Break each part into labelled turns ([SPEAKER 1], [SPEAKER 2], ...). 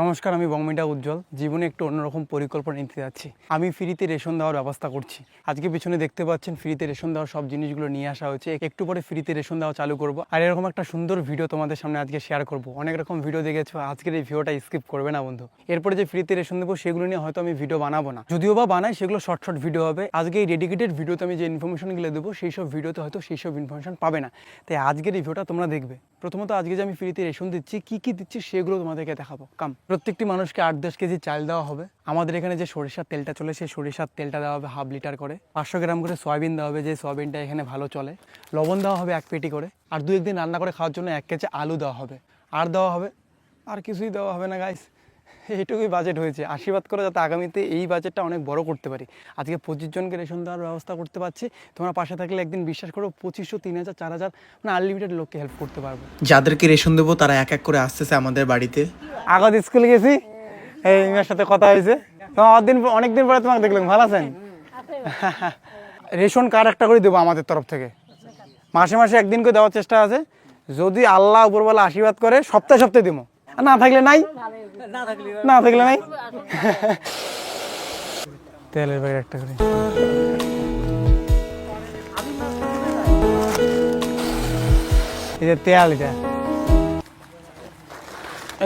[SPEAKER 1] নমস্কার, আমি বংমিটা উজ্জ্বল। জীবনে একটু অন্যরকম পরিকল্পনা নিতে যাচ্ছি। আমি ফ্রিতে রেশন দেওয়ার ব্যবস্থা করছি। আজকে পিছনে দেখতে পাচ্ছেন, ফ্রিতে রেশন দেওয়ার সব জিনিসগুলো নিয়ে আসা হয়েছে। একটু পরে ফ্রিতে রেশন দেওয়া চালু করব। আর এরকম একটা সুন্দর ভিডিও তোমাদের সামনে আজকে শেয়ার করব। অনেক রকম ভিডিও দেখেছ, আজকের এই ভিডিওটা স্কিপ করবে না বন্ধু। এরপরে যে ফ্রিতে রেশন দেবো, সেগুলো নিয়ে হয়তো আমি ভিডিও বানাবো না। যদিও বা বানাই, সেগুলো শর্ট শর্ট ভিডিও হবে। আজকে এই ডেডিকেটেড ভিডিওতে আমি যে ইনফরমেশনগুলো দেবো, সেই সব ভিডিওতে হয়তো সেই সব ইনফরমেশন পাবে না। তাই আজকের এই ভিডিওটা তোমরা দেখবে। প্রথমত আজকে যে আমি ফ্রিতে রেশন দিচ্ছি, কি কি দিচ্ছি, সেগুলো তোমাদেরকে দেখাবো। কাম প্রত্যেকটি মানুষকে আট, দশ কেজি চাল দেওয়া হবে। আমাদের এখানে যে সরিষার তেলটা চলে, সেই সরিষার তেলটা দেওয়া হবে হাফ লিটার করে। পাঁচশো গ্রাম করে সয়াবিন দেওয়া হবে, যে সয়াবিনটা এখানে ভালো চলে। লবণ দেওয়া হবে এক পেটি করে। আর দু একদিন রান্না করে খাওয়ার জন্য এক কেজি আলু দেওয়া হবে। আর দেওয়া হবে, আর কিছুই দেওয়া হবে না গাইস এইটুকুই বাজেট হয়েছে। আশীর্বাদ করে যাতে আগামীতে এই বাজেটটা অনেক বড় করতে পারি। আজকে পঁচিশ জনকে রেশন দেওয়ার ব্যবস্থা করতে পারছি। তোমরা পাশে থাকলে একদিন বিশ্বাস করো পঁচিশশো তিন হাজার চার হাজার মানে আনলিমিটেড লোককে হেল্প করতে পারব।
[SPEAKER 2] যাদেরকে রেশন দেবো তারা এক এক করে আসতেছে আমাদের বাড়িতে।
[SPEAKER 1] আগত স্কুলে গেছি। এই মেয়ের সাথে কথা হয়েছে। তোমার দিন অনেকদিন পরে তোমাকে দেখলাম। ভালো আছেন? রেশন কার্ড একটা করে দেবো আমাদের তরফ থেকে। মাসে মাসে একদিন করে দেওয়ার চেষ্টা আছে। যদি আল্লাহ উপরবেলা আশীর্বাদ করে সপ্তাহে সপ্তাহে দিব। না থাকলে নাই? না থাকলে নাই? তেলের বাইরে একটা করে। এই যে তেল এটা।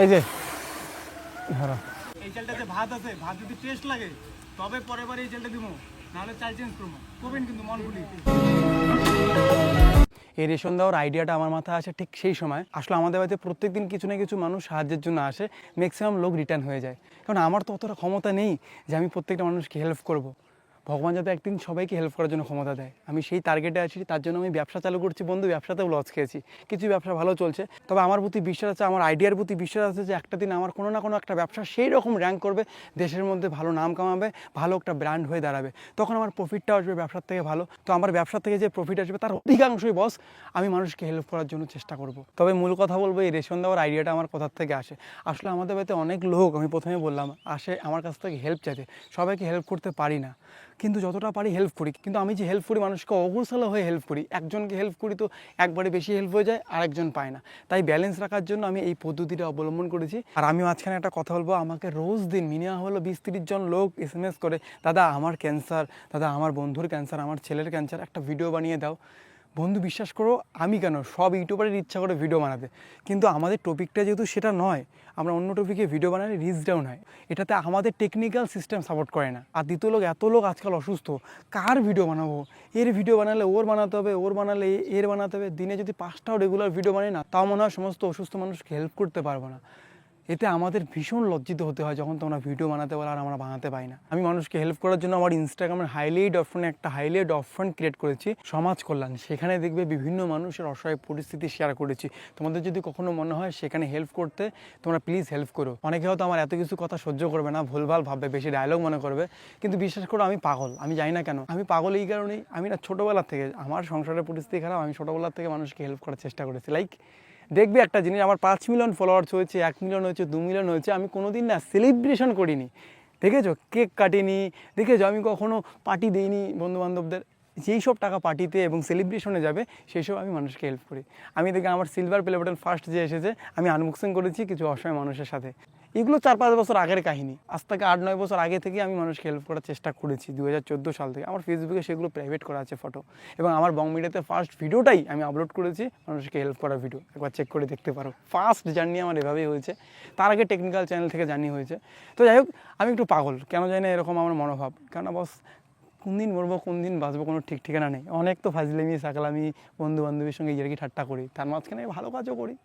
[SPEAKER 1] এই যে। ধরো। এই চালটাতে ভাত আছে ভাত যদি টেস্ট লাগে তবে পরের বার এই চালটা দিব। নাহলে চাল চেঞ্জ করব। করবেন কিন্তু মন ভুলি এই রেশন দেওয়ার আইডিয়াটা আমার মাথায় আসে ঠিক সেই সময়। আসলে আমাদের বাড়িতে প্রত্যেকদিন কিছু না কিছু মানুষ সাহায্যের জন্য আসে ম্যাক্সিমাম লোক রিটার্ন হয়ে যায়। কারণ আমার তো অতটা ক্ষমতা নেই যে আমি প্রত্যেকটা মানুষকে হেল্প করব। ভগবান যাতে একদিন সবাইকে হেল্প করার জন্য ক্ষমতা দেয়। আমি সেই টার্গেটে আছি, তার জন্য আমি ব্যবসা চালু করছি। বন্ধু, ব্যবসাতেও লস খেয়েছি। কিছু ব্যবসা ভালো চলছে। তবে আমার প্রতি বিশ্বাস আছে, আমার আইডিয়ার প্রতি বিশ্বাস আছে যে একটা দিন আমার কোনো না কোনো একটা ব্যবসা সেই রকম র্যাঙ্ক করবে, দেশের মধ্যে ভালো নাম কামাবে, ভালো একটা ব্র্যান্ড হয়ে দাঁড়াবে। তখন আমার প্রফিটটা আসবে ব্যবসার থেকে ভালো। তো আমার ব্যবসা থেকে যে প্রফিট আসবে তার অধিকাংশই বস আমি মানুষকে হেল্প করার জন্য চেষ্টা করব। তবে মূল কথা বলব, এই রেশন দেওয়ার আইডিয়াটা আমার কোথার থেকে আসে? আসলে আমাদের বাড়িতে অনেক লোক, আমি প্রথমে বললাম, আসে আমার কাছ থেকে হেল্প চাইতে। সবাইকে হেল্প করতে পারি না। কিন্তু যতটা পারি হেল্প করি। কিন্তু আমি যে হেল্প করি, মানুষকে অগ্রসলা হয়ে হেল্প করি, একজনকে হেল্প করি তো একবারে বেশি হেল্প হয়ে যায় আর একজন পায় না। তাই ব্যালেন্স রাখার জন্য আমি এই পদ্ধতিটা অবলম্বন করেছি। আর আমি মাঝখানে একটা কথা বলব, আমাকে রোজ দিন মিনিমাম হলো বিশ তিরিশ জন লোক এস এম এস করে, দাদা, আমার ক্যান্সার দাদা, আমার বন্ধুর ক্যান্সার আমার ছেলের ক্যান্সার একটা ভিডিও বানিয়ে দাও। বন্ধু বিশ্বাস করো, আমি কেন? সব ইউটিউবারের ইচ্ছা করে ভিডিও বানাতে। কিন্তু আমাদের টপিকটা যেহেতু সেটা নয়, আমরা অন্য টপিকে ভিডিও বানালে রিচ ডাউন হয়। এটাতে আমাদের টেকনিক্যাল সিস্টেম সাপোর্ট করে না। আর দ্বিতীয় লোক, এত লোক আজকাল অসুস্থ, কার ভিডিও বানাবো? এর ভিডিও বানালে ওর বানাতে হবে, ওর বানালে এর বানাতে হবে। দিনে যদি পাঁচটাও রেগুলার ভিডিও বানাই না, তাও মনে হয় সমস্ত অসুস্থ মানুষকে হেল্প করতে পারব না। এতে আমাদের ভীষণ লজ্জিত হতে হয় যখন তোমরা ভিডিও বানাতে বলো আর আমরা বানাতে পাই না। আমি মানুষকে হেল্প করার জন্য আমার ইনস্টাগ্রামের হাইলাইট অপশনে একটা হাইলাইট অপশন ক্রিয়েট করেছি, সমাজ কল্যাণ। সেখানে দেখবে বিভিন্ন মানুষের অসহায় পরিস্থিতি শেয়ার করেছি। তোমাদের যদি কখনো মনে হয় সেখানে হেল্প করতে, তোমরা প্লিজ হেল্প করো। অনেকে হয়তো আমার এত কিছু কথা সহ্য করবে না, ভুলভাল ভাববে, বেশি ডায়লগ মনে করবে। কিন্তু বিশ্বাস করো, আমি পাগল, আমি জানি না কেন। আমি পাগল এই কারণেই, আমি না ছোটোবেলা থেকে, আমার সংসারের পরিস্থিতি খারাপ, আমি ছোটোবেলা থেকে মানুষকে হেল্প করার চেষ্টা করেছি। লাইক দেখবি একটা জিনিস, আমার পাঁচ মিলিয়ন ফলোয়ার্স হয়েছে, এক মিলিয়ন হয়েছে, দু মিলিয়ন হয়েছে, আমি কোনো দিন না সেলিব্রেশন করিনি। দেখেছ? কেক কাটিনি, দেখেছ? আমি কখনো পার্টি দিইনি বন্ধুবান্ধবদের। যেই সব টাকা পার্টিতে এবং সেলিব্রেশনে যাবে, সেই সব আমি মানুষকে হেল্প করি। আমি দেখি আমার সিলভার প্লে বাটন ফার্স্ট যে এসেছে, আমি আনবক্সিং করেছি, কিছু অসহায় মানুষের সাথে। এগুলো চার পাঁচ বছর আগের কাহিনী। আজ থেকে আট, নয় বছর আগে থেকে আমি মানুষকে হেল্প করার চেষ্টা করেছি দু হাজার চোদ্দ সাল থেকে। আমার ফেসবুকে সেগুলো প্রাইভেট করা আছে ফটো এবং আমার বং মিডিয়াতে ফার্স্ট ভিডিওটাই আমি আপলোড করেছি, মানুষকে হেল্প করার ভিডিও একবার চেক করে দেখতে পারো। ফার্স্ট জার্নি আমার এভাবেই হয়েছে। তার আগে টেকনিক্যাল চ্যানেল থেকে জার্নি হয়েছে। তো যাই হোক, আমি একটু পাগল। কেন জানি না এরকম আমার মনোভাব। কেন বস কোন দিন মরবো, কোন দিন বাঁচবো কোনো ঠিক ঠিকানা নেই। অনেক তো ফাজলামি, সাকলামি বন্ধু বান্ধবীর সঙ্গে ইয়ার্কি ঠাট্টা করি। তার মাঝখানে ভালো কাজও করি।